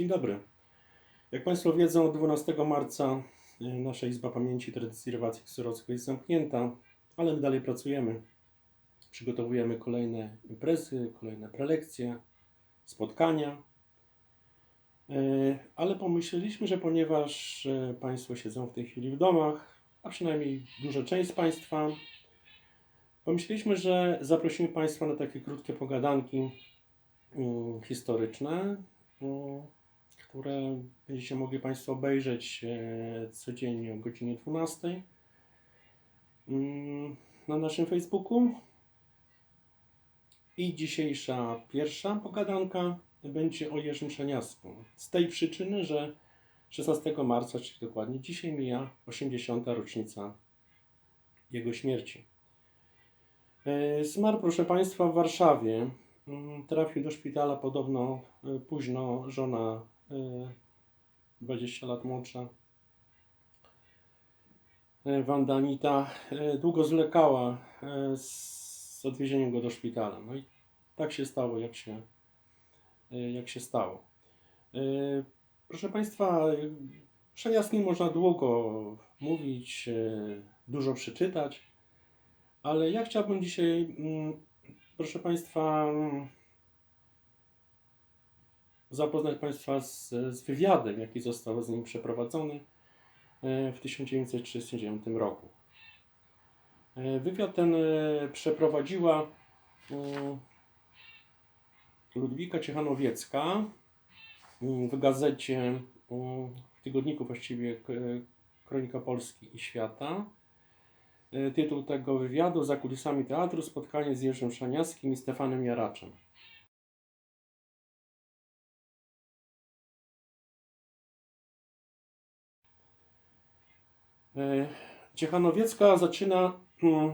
Dzień dobry. Jak Państwo wiedzą, 12 marca y, nasza Izba Pamięci Tradycji Rybackich Syrockiej jest zamknięta, ale my dalej pracujemy. Przygotowujemy kolejne imprezy, kolejne prelekcje, spotkania. Y, Ale pomyśleliśmy, że ponieważ y, Państwo siedzą w tej chwili w domach, a przynajmniej duża część z Państwa, pomyśleliśmy, że zaprosimy Państwa na takie krótkie pogadanki historyczne, które będziecie mogli Państwo obejrzeć e, codziennie o godzinie 12 mm, na naszym Facebooku. I dzisiejsza pierwsza pogadanka będzie o Jerzym Szaniasku. Z tej przyczyny, że 16 marca, czyli dokładnie dzisiaj mija 80. rocznica jego śmierci. E, Zmarł, proszę Państwa, w Warszawie. Mm, Trafił do szpitala podobno e, późno. Żona 20 lat młodsza. e, Wanda Anita e, długo zwlekała e, z odwiezieniem go do szpitala. No i tak się stało, jak się, e, jak się stało. E, Proszę Państwa, e, Szaniaskim można długo mówić, e, dużo przeczytać. Ale ja chciałbym dzisiaj, mm, proszę Państwa, zapoznać Państwa z, z wywiadem, jaki został z nim przeprowadzony e, w 1939 roku. E, Wywiad ten e, przeprowadziła Ludwika Ciechanowiecka w gazecie, w tygodniku właściwie Kronika Polski i Świata. Tytuł tego wywiadu Za kulisami teatru spotkanie z Jerzym Szaniaskim i Stefanem Jaraczem. Ciechanowiecka zaczyna mm,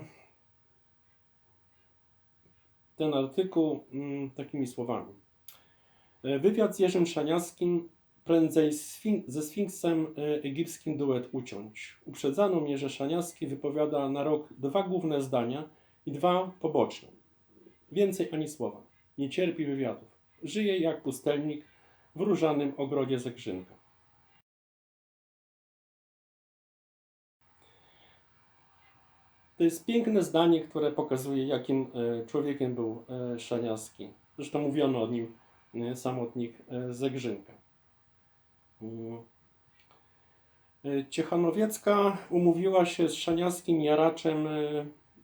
ten artykuł mm, takimi słowami. E, Wywiad z Jerzym Szaniaskim prędzej ze Sfinksem e, egipskim duet uciąć. Uprzedzano mnie, że Szaniaski wypowiada na rok dwa główne zdania i dwa poboczne. Więcej ani słowa. Nie cierpi wywiadów. Żyje jak pustelnik w różanym ogrodzie Zegrzynka. To jest piękne zdanie, które pokazuje, jakim e, człowiekiem był e, Szaniaski. Zresztą mówiono o nim samotnik e, Zegrzynka. Ciechanowiecka umówiła się z Szaniaskim Jaraczem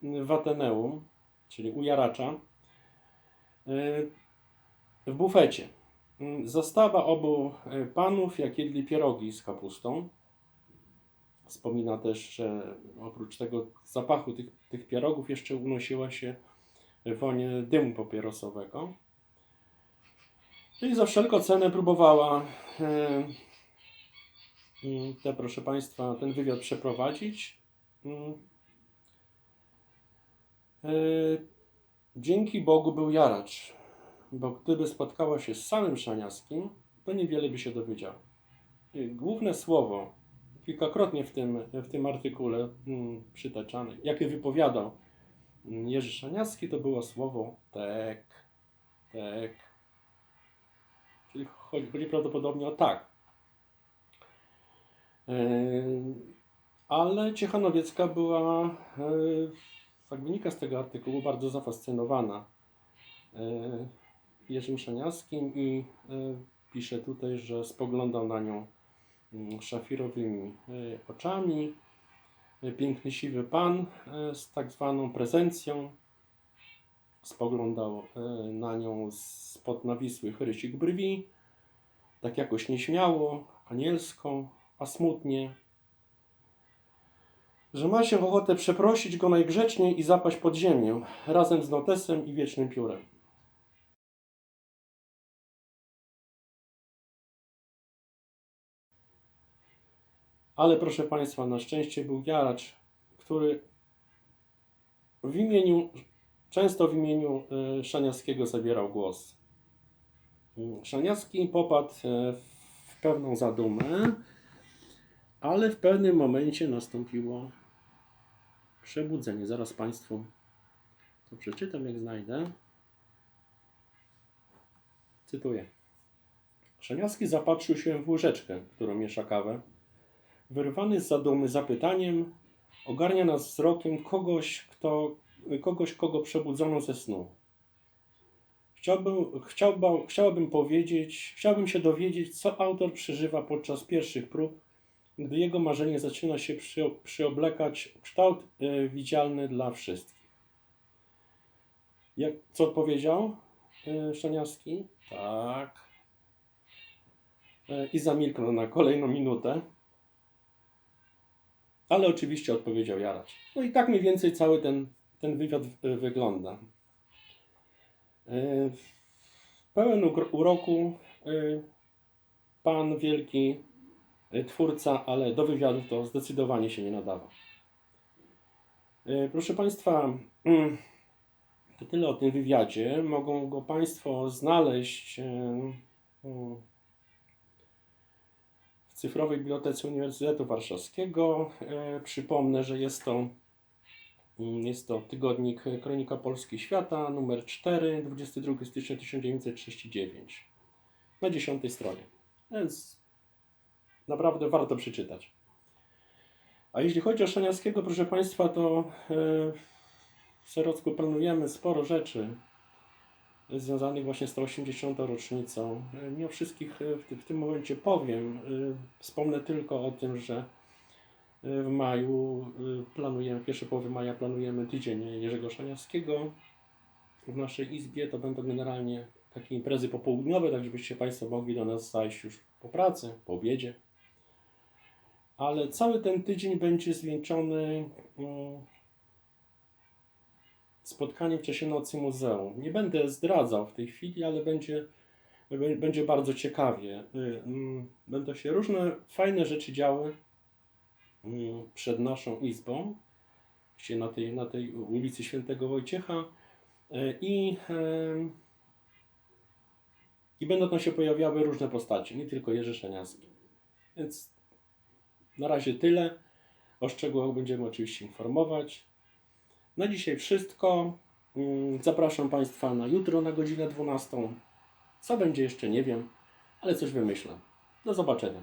w Ateneum, czyli u Jaracza, w bufecie. Zastawa obu panów, jak jedli pierogi z kapustą. Wspomina też, że oprócz tego zapachu tych, tych pierogów jeszcze unosiła się woń dymu papierosowego. I za wszelką cenę próbowała e, te, proszę Państwa, ten wywiad przeprowadzić. E, Dzięki Bogu był Jaracz, bo gdyby spotkała się z samym Szaniaskim, to niewiele by się dowiedziała. Główne słowo, kilkakrotnie w tym, w tym artykule mm, przytaczane, jakie wypowiadał mm, Jerzy Szaniawski, to było słowo tek, tek. Czyli chodzi, chodzi prawdopodobnie o tak. Yy, Ale Ciechanowiecka była, yy, jak wynika z tego artykułu, bardzo zafascynowana yy, Jerzym Szaniawskim i pisze tutaj, że spoglądał na nią szafirowymi y, oczami. Y, Piękny siwy pan y, z tak zwaną prezencją. Spoglądał na nią spod nawisłych rysik brwi, tak jakoś nieśmiało, anielsko, a smutnie. Że ma się ochotę przeprosić go najgrzeczniej i zapaść pod ziemię, razem z notesem i wiecznym piórem. Ale proszę Państwa, na szczęście był Jaracz, który w imieniu, często w imieniu e, Szaniawskiego zabierał głos. Szaniawski popadł e, w pewną zadumę, ale w pewnym momencie nastąpiło przebudzenie. Zaraz Państwu to przeczytam, jak znajdę. Cytuję. Szaniawski zapatrzył się w łyżeczkę, którą miesza kawę. Wyrwany z zadumy zapytaniem, ogarnia nas wzrokiem kogoś, kto, kogoś, kogo przebudzono ze snu. Chciałbym, chciałbym, chciałbym powiedzieć, chciałbym się dowiedzieć, co autor przeżywa podczas pierwszych prób, gdy jego marzenie zaczyna się przy, przyoblekać w kształt e, widzialny dla wszystkich. Jak, co odpowiedział Szaniawski? Tak. E, I zamilknął na kolejną minutę. Ale oczywiście odpowiedział Jaracz. No i tak mniej więcej cały ten, ten wywiad e, wygląda. E, Pełen uroku e, pan wielki twórca, ale do wywiadu to zdecydowanie się nie nadawał. Proszę Państwa, mm, to tyle o tym wywiadzie. Mogą go Państwo znaleźć Cyfrowej Bibliotece Uniwersytetu Warszawskiego. E, Przypomnę, że jest to, jest to tygodnik Kronika Polski Świata, numer 4, 22 stycznia 1939, na 10 stronie. Więc naprawdę warto przeczytać. A jeśli chodzi o Szaniawskiego, proszę Państwa, to e, w Serocku planujemy sporo rzeczy związanych właśnie z tą 80. rocznicą. Nie o wszystkich e, w, ty- w tym momencie powiem. E, Wspomnę tylko o tym, że e, w maju planujemy, pierwszej połowy maja planujemy tydzień Jerzego Szaniawskiego w naszej izbie. To będą generalnie takie imprezy popołudniowe, tak żebyście Państwo mogli do nas zajść już po pracy, po obiedzie. Ale cały ten tydzień będzie zwieńczony spotkaniem w czasie Nocy Muzeum. Nie będę zdradzał w tej chwili, ale będzie, będzie bardzo ciekawie. Y, mm, Będą się różne fajne rzeczy działy mm, przed naszą izbą, właściwie na tej, na tej ulicy Świętego Wojciecha Y, i, i będą tam się pojawiały różne postacie, nie tylko Jerzy Szaniawski. Więc na razie tyle. O szczegółach będziemy oczywiście informować. Na dzisiaj wszystko. Mm, Zapraszam Państwa na jutro na godzinę 12. Co będzie jeszcze nie wiem, ale coś wymyślę. Do zobaczenia.